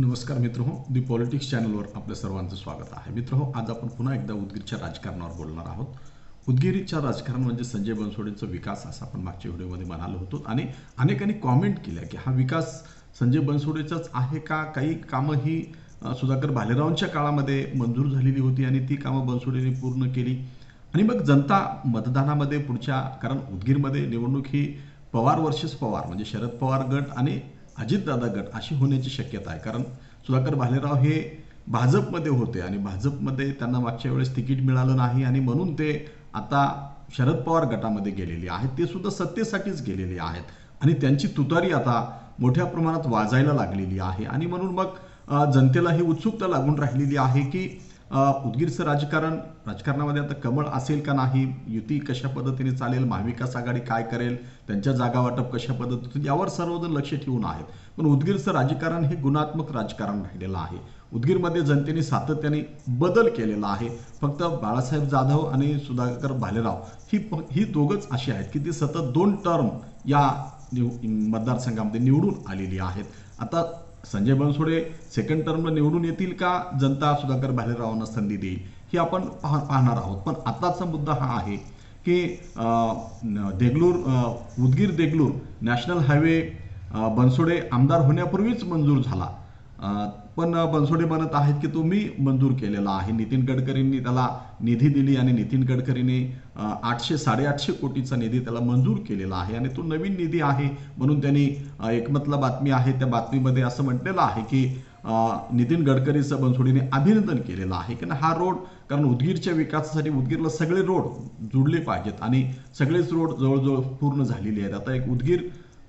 नमस्कार मित्र हो दी पॉलिटिक्स चॅनलवर आपल्या सर्वांचं स्वागत आहे. मित्र हो आज आपण पुन्हा एकदा उदगीरच्या राजकारणावर बोलणार आहोत. उदगीरच्या राजकारण म्हणजे संजय बनसोडेंचा विकास असं आपण मागच्या व्हिडिओमध्ये म्हणालो होतो आणि अनेकांनी कॉमेंट केल्या की हा विकास संजय बनसोडेचाच आहे का? काही कामं ही सुधाकर भालेरावांच्या काळामध्ये मंजूर झालेली होती आणि ती कामं बनसोडेने पूर्ण केली. आणि मग जनता मतदानामध्ये पुढच्या कारण उदगीरमध्ये निवडणूक ही पवार वर्सेस पवार म्हणजे शरद पवार गट आणि अजितदादा गट अशी होण्याची शक्यता आहे. कारण सुधाकर भालेराव हे भाजपमध्ये होते आणि भाजपमध्ये त्यांना मागच्या वेळेस तिकीट मिळालं नाही आणि म्हणून ते आता शरद पवार गटामध्ये गेलेले आहेत. ते सुद्धा सत्तेसाठीच गेलेले आहेत. आणि त्यांची तुतारी आता मोठ्या प्रमाणात वाजायला लागलेली आहे. आणि म्हणून मग जनतेला ही उत्सुकता लागून राहिलेली आहे की उदगीरचं राजकारण राजकारणामध्ये आता कमळ असेल का नाही युती कशा पद्धतीने चालेल महाविकास आघाडी काय करेल त्यांच्या जागा वाटप कशा पद्धतीने यावर सर्वजण लक्ष ठेवून आहेत. पण उदगीरचं राजकारण हे गुणात्मक राजकारण राहिलेलं आहे. उदगीरमध्ये जनतेने सातत्याने बदल केलेला आहे. फक्त बाळासाहेब जाधव आणि सुधाकर भालेराव ही प- ही दोघंच अशी आहेत की ती सतत दोन टर्म या निव- मतदारसंघामध्ये निवडून आलेली आहेत. आता संजय बनसोडे सेकंड टर्मला निवडून येतील का? जनता सुधाकर भालेरावांना संधी देईल ही आपण पाह पाहणार आहोत. पण आताचा मुद्दा हा आहे की देगलूर उदगीर देगलूर नॅशनल हायवे बनसोडे आमदार होण्यापूर्वीच मंजूर झाला. पण बनसोडे म्हणत आहेत की तो मी मंजूर केलेला आहे. नितीन गडकरींनी त्याला निधी दिली आणि नितीन गडकरींनी आठशे साडेआठशे कोटीचा निधी त्याला मंजूर केलेला आहे. आणि तो नवीन निधी आहे म्हणून त्यांनी एकमतला बातमी आहे. त्या बातमीमध्ये असं म्हटलेलं आहे की नितीन गडकरीचं बनसोडीने अभिनंदन केलेलं आहे. कारण हा रोड कारण उदगीरच्या विकासासाठी उदगीरला सगळे रोड जुडले पाहिजेत आणि सगळेच रोड जवळजवळ पूर्ण झालेले आहेत. आता एक उदगीर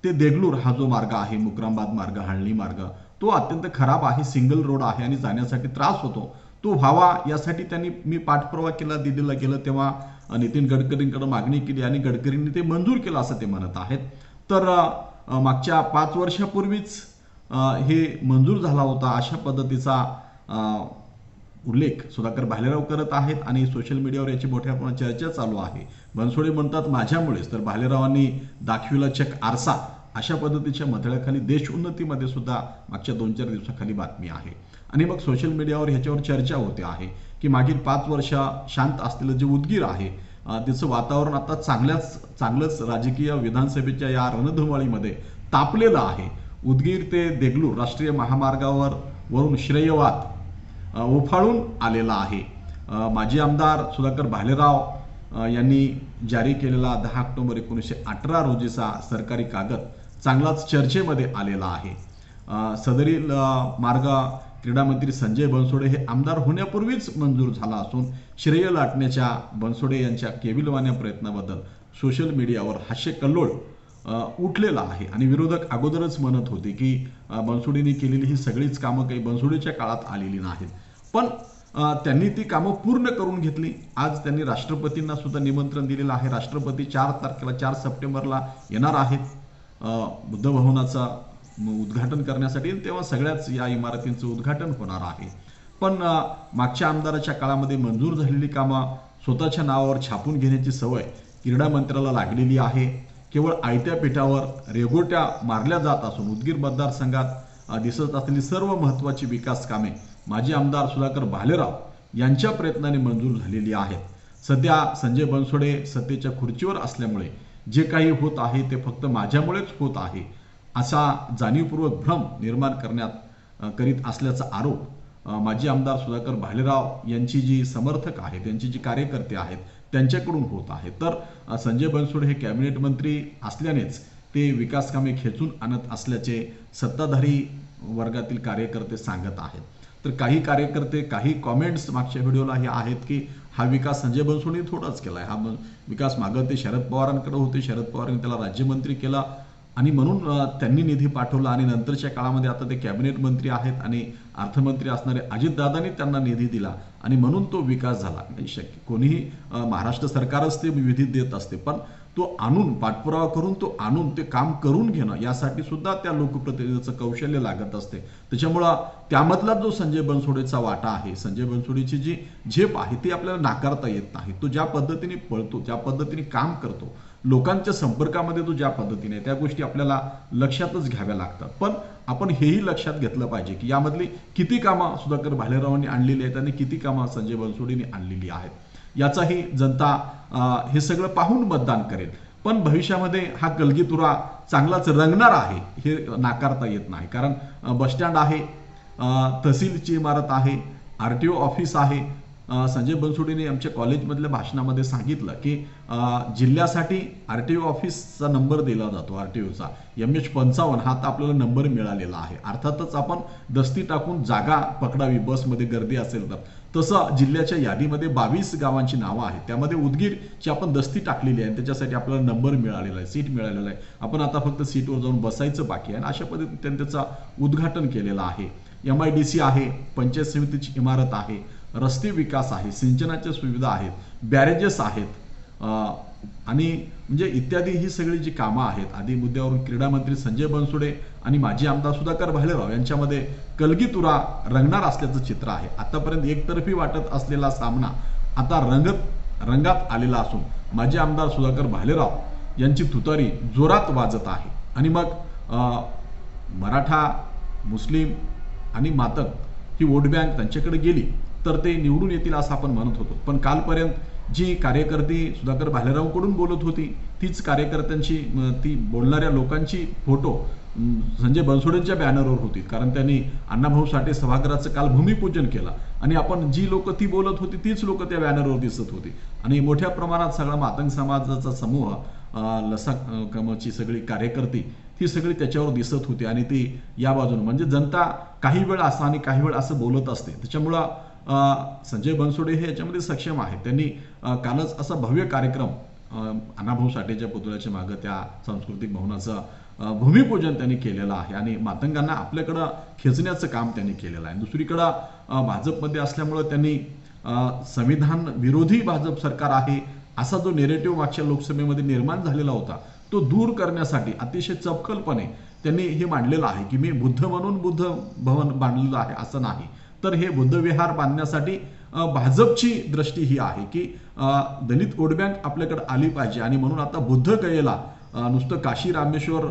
ते देगलूर हा जो मार्ग आहे मुक्रामबाद मार्ग हाळणी मार्ग तो अत्यंत खराब आहे सिंगल रोड आहे आणि जाण्यासाठी त्रास होतो. तो व्हावा यासाठी त्यांनी मी पाठपुरावा केला दिल्लीला गेलं तेव्हा नितीन गडकरींकडे मागणी केली आणि गडकरींनी ते मंजूर केलं असं ते म्हणत आहेत. तर मागच्या पाच वर्षापूर्वीच हे मंजूर झाला होता अशा पद्धतीचा उल्लेख सुधाकर भालेराव करत आहेत आणि सोशल मीडियावर याची मोठ्या प्रमाणात चर्चा चालू आहे. बनसोडे म्हणतात माझ्यामुळेच. तर भालेरावांनी दाखविला चक आरसा. अशा पद्धतीच्या मथळ्याखाली देश उन्नतीमध्ये सुद्धा मागच्या दोन चार दिवसाखाली बातमी आहे. आणि मग सोशल मीडियावर ह्याच्यावर चर्चा होते आहे की मागील पाच वर्ष शांत असलेलं जे उदगीर आहे त्याचं वातावरण आता चांगल्याच चांगलंच राजकीय विधानसभेच्या या रणधुमाळीमध्ये तापलेलं आहे. उदगीर ते देगलूर राष्ट्रीय महामार्गावर वरून श्रेयवाद उफाळून आलेला आहे. माजी आमदार सुधाकर भालेराव यांनी जारी केलेला दहा ऑक्टोबर एकोणीसशे अठरा रोजीचा सरकारी कागद चांगलाच चर्चेमध्ये आलेला आहे. सदरील मार्ग क्रीडा मंत्री संजय बनसोडे हे आमदार होण्यापूर्वीच मंजूर झाला असून श्रेय लाटण्याच्या बनसोडे यांच्या केविलवाण्या प्रयत्नाबद्दल सोशल मीडियावर हास्य कल्लोळ उठलेला आहे. आणि विरोधक अगोदरच म्हणत होते की बनसोडेंनी केलेली ही सगळीच कामं काही बनसोडेच्या काळात आलेली नाहीत. पण त्यांनी ती कामं पूर्ण करून घेतली. आज त्यांनी राष्ट्रपतींना सुद्धा निमंत्रण दिलेलं आहे. राष्ट्रपती चार तारखेला चार सप्टेंबरला येणार आहेत. बुद्ध भवनाचा उद्घाटन करण्यासाठी तेव्हा सगळ्याच या इमारतींचं उद्घाटन होणार आहे. पण मागच्या आमदाराच्या काळामध्ये मंजूर झालेली कामं स्वतःच्या नावावर छापून घेण्याची सवय क्रीडा मंत्र्याला लागलेली आहे. केवळ आयत्या पीठावर रेगोट्या मारल्या जात असून उदगीर मतदारसंघात दिसत असलेली सर्व महत्त्वाची विकास कामे माजी आमदार सुधाकर भालेराव यांच्या प्रयत्नाने मंजूर झालेली आहेत. सध्या संजय बनसोडे सत्तेच्या खुर्चीवर असल्यामुळे जे काही होत आहे ते फक्त माझ्यामुळेच होत आहे असा जाणीवपूर्वक भ्रम निर्माण करण्यात करीत असल्याचा आरोप माजी आमदार सुधाकर भालेराव यांची जी समर्थक आहेत त्यांची जी कार्यकर्ते आहेत त्यांच्याकडून होत आहे. तर संजय बनसोड हे कॅबिनेट मंत्री असल्यानेच ते विकास कामे खेचून आणत असल्याचे सत्ताधारी वर्गातील कार्यकर्ते सांगत आहेत. तर काही कार्यकर्ते काही कॉमेंट्स मागच्या व्हिडिओला हे आहेत की हा विकास संजय बनसोडे थोडाच केला आहे हा विकास मागं ते शरद पवारांकडे होते. शरद पवारांनी त्याला राज्यमंत्री केला. आणि म्हणून त्यांनी निधी पाठवला आणि नंतरच्या काळामध्ये आता ते कॅबिनेट मंत्री आहेत आणि अर्थमंत्री असणारे अजितदादांनी त्यांना निधी दिला आणि म्हणून तो विकास झाला. नाही शक्य कोणीही महाराष्ट्र सरकारच ते विधी देत असते पण तो आणून पाठपुरावा करून तो आणून ते काम करून घेणं यासाठी सुद्धा त्या लोकप्रतिनिधीचं कौशल्य लागत असते. त्याच्यामुळं त्यामधला जो संजय बनसोडेचा वाटा आहे संजय बनसोडेची जी झेप आहे ती आपल्याला नाकारता येत नाही. तो ज्या पद्धतीने पळतो ज्या पद्धतीने काम करतो लोकांच्या संपर्कामध्ये तो ज्या पद्धतीने त्या गोष्टी आपल्याला लक्षातच घ्याव्या लागतात. पण आपण हेही लक्षात घेतलं पाहिजे की यामधली किती कामं सुधाकर भालेरावांनी आणलेली आहेत आणि किती कामं संजय बनसोडेंनी आणलेली आहेत. याचाही जनता हे सगळं पाहून मतदान करेल. पण भविष्यामध्ये हा कलगीतुरा चांगलाच रंगणार आहे हे नाकारता येत नाही. कारण बसस्टँड आहे तहसीलची इमारत आहे आर टी ओ ऑफिस आहे संजय बनसोडेने आमच्या कॉलेजमधल्या भाषणामध्ये सांगितलं की जिल्ह्यासाठी आर टी ओ ऑफिसचा नंबर दिला जातो आर टी ओचा एम एच पंचावन्न हा तर आपल्याला नंबर मिळालेला आहे. अर्थातच आपण दस्ती टाकून जागा पकडावी बसमध्ये गर्दी असेल तर. तसं जिल्ह्याच्या यादीमध्ये बावीस गावांची नावं आहेत. त्यामध्ये उदगीरची आपण दस्ती टाकलेली आहे त्याच्यासाठी आपल्याला नंबर मिळालेला आहे सीट मिळालेला आहे. आपण आता फक्त सीटवर जाऊन बसायचं बाकी आहे आणि अशा पद्धतीने त्यांनी त्याचं उद्घाटन केलेलं आहे. एम आय डी सी आहे पंचायत समितीची इमारत आहे. रस्ते विकास आहे सिंचनाच्या सुविधा आहेत बॅरेजेस आहेत आणि म्हणजे इत्यादी ही सगळी जी कामं आहेत. आदी मुद्द्यावरून क्रीडा मंत्री संजय बनसुडे आणि माजी आमदार सुधाकर भालेराव यांच्यामध्ये कलगीतुरा रंगणार असल्याचं चित्र आहे. आतापर्यंत एकतर्फी वाटत असलेला सामना आता रंगत रंगात आलेला असून माजी आमदार सुधाकर भालेराव यांची तुतारी जोरात वाजत आहे. आणि मग मराठा मुस्लिम आणि मातक ही वोट बँक त्यांच्याकडे गेली. तर ते निवडून येतील असं आपण म्हणत होतो. पण कालपर्यंत जी कार्यकर्ती सुधाकर भालेरावकडून बोलत होती तीच कार्यकर्त्यांची ती बोलणाऱ्या लोकांची फोटो संजय बनसोडेंच्या बॅनरवर होती. कारण त्यांनी अण्णाभाऊ साठे सभागृहाचं काल भूमिपूजन केलं. आणि आपण जी लोक ती बोलत होती तीच लोक त्या बॅनरवर दिसत होती. आणि मोठ्या प्रमाणात सगळा मातंग समाजाचा समूह लसा कमची सगळी कार्यकर्ती ती सगळी त्याच्यावर दिसत होती. आणि ती या बाजूने म्हणजे जनता काही वेळ असं आणि काही वेळ असं बोलत असते. त्याच्यामुळं संजय बनसोडे हे याच्यामध्ये सक्षम आहेत. त्यांनी कालच असा भव्य कार्यक्रम अण्णाभाऊ साठेच्या पुतळ्याच्या मागं त्या सांस्कृतिक भवनाचं भूमिपूजन त्यांनी केलेलं आहे आणि मातंगांना आपल्याकडं खेचण्याचं काम त्यांनी केलेलं आहे. दुसरीकडं भाजपमध्ये असल्यामुळं त्यांनी संविधान विरोधी भाजप सरकार आहे असा जो नेरेटिव्ह मागच्या लोकसभेमध्ये निर्माण झालेला होता तो दूर करण्यासाठी अतिशय चपकलपणे त्यांनी हे मांडलेलं आहे की मी बुद्ध म्हणून बुद्ध भवन बांधलेलं आहे असं नाही. तर हे बुद्ध विहार बांधण्यासाठी भाजपची दृष्टी ही आहे की दलित वोट बँक आपल्याकडे आली पाहिजे. आणि म्हणून आता बुद्ध गयेला नुसतं काशी रामेश्वर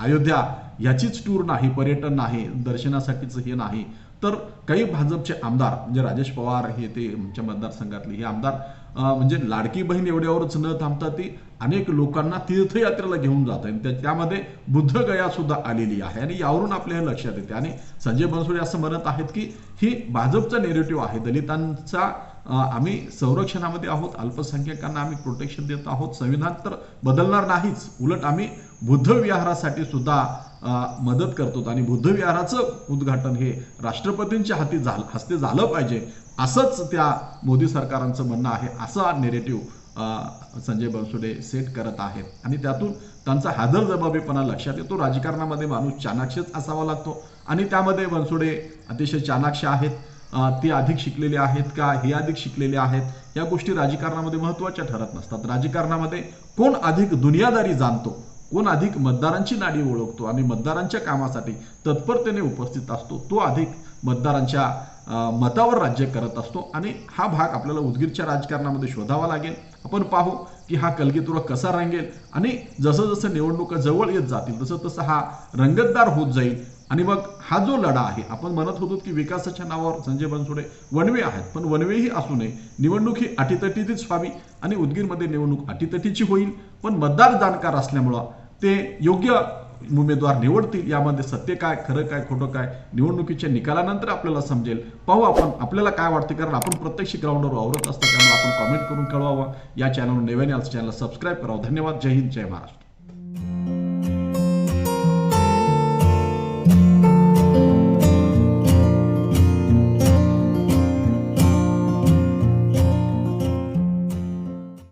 अयोध्या याचीच टूर नाही पर्यटन नाही दर्शनासाठीच हे नाही. तर काही भाजपचे आमदार म्हणजे राजेश पवार हे ते आमच्या मतदारसंघातले हे आमदार म्हणजे लाडकी बहीण एवढ्यावरच न थांबता ती अनेक लोकांना तीर्थयात्रेला घेऊन जात. आहे त्यामध्ये बुद्धगया सुद्धा आलेली आहे. आणि यावरून आपल्या लक्षात येते. आणि संजय बनसोडे असं म्हणत आहेत की ही भाजपचा नेरेटिव्ह आहे. दलितांचा आम्ही संरक्षणामध्ये आहोत. अल्पसंख्याकांना आम्ही प्रोटेक्शन देत आहोत. संविधान तर बदलणार नाहीच. उलट आम्ही बुद्ध विहारासाठी सुद्धा मदत करतो. आणि बुद्ध विहाराचं उद्घाटन हे राष्ट्रपतींच्या हाती झालं हस्ते झालं पाहिजे. असंच त्या मोदी सरकारांचं म्हणणं आहे असा नेरेटिव्ह संजय बनसोडे सेट करत आहेत. आणि त्यातून त्यांचा हादर जबाबीपणा लक्षात येतो. राजकारणामध्ये माणूस चाणाक्षच असावा लागतो. आणि त्यामध्ये बनसोडे अतिशय चाणाक्ष आहेत. ती ते अधिक शिकलेले आहेत का? हे अधिक शिकलेले आहेत. या गोष्टी राजकारणामध्ये महत्त्वाच्या ठरत नसतात. राजकारणामध्ये कोण अधिक दुनियादारी जाणतो? कोण अधिक मतदारांची नाडी ओळखतो? आणि मतदारांच्या कामासाठी तत्परतेने उपस्थित असतो. तो अधिक मतदारांच्या मतावर राज्य करत असतो आणि हा भाग आपल्याला उदगीरच्या राजकारणामध्ये शोधावा लागेल. आपण पाहू की हा कलगीतुरा कसा रंगेल आणि जसं जसं निवडणुका जवळ येत जातील तसं तसं हा रंगतदार होत जाईल. आणि मग हा जो लढा आहे आपण म्हणत होतो की विकासाच्या नावावर संजय बनसोडे वनवे आहेत पण वनवेही असू नये. निवडणूक ही अटीतटीचीच व्हावी आणि उदगीरमध्ये निवडणूक अटीतटीची होईल पण मतदार जाणकार असल्यामुळं ते योग्य उमेदवार निवडतील यामध्ये सत्य काय खरं काय खोटं काय निवडणुकीच्या निकालानंतर आपल्याला समजेल. पाहू आपण आपल्याला काय वाटते कारण आपण प्रत्यक्ष ग्राउंडवर वावरत असतो त्यामुळे आपण कॉमेंट करून कळवावं. या चॅनलवर नव्याने चॅनल सबस्क्राईब करावं. धन्यवाद. जय हिंद जय महाराष्ट्र.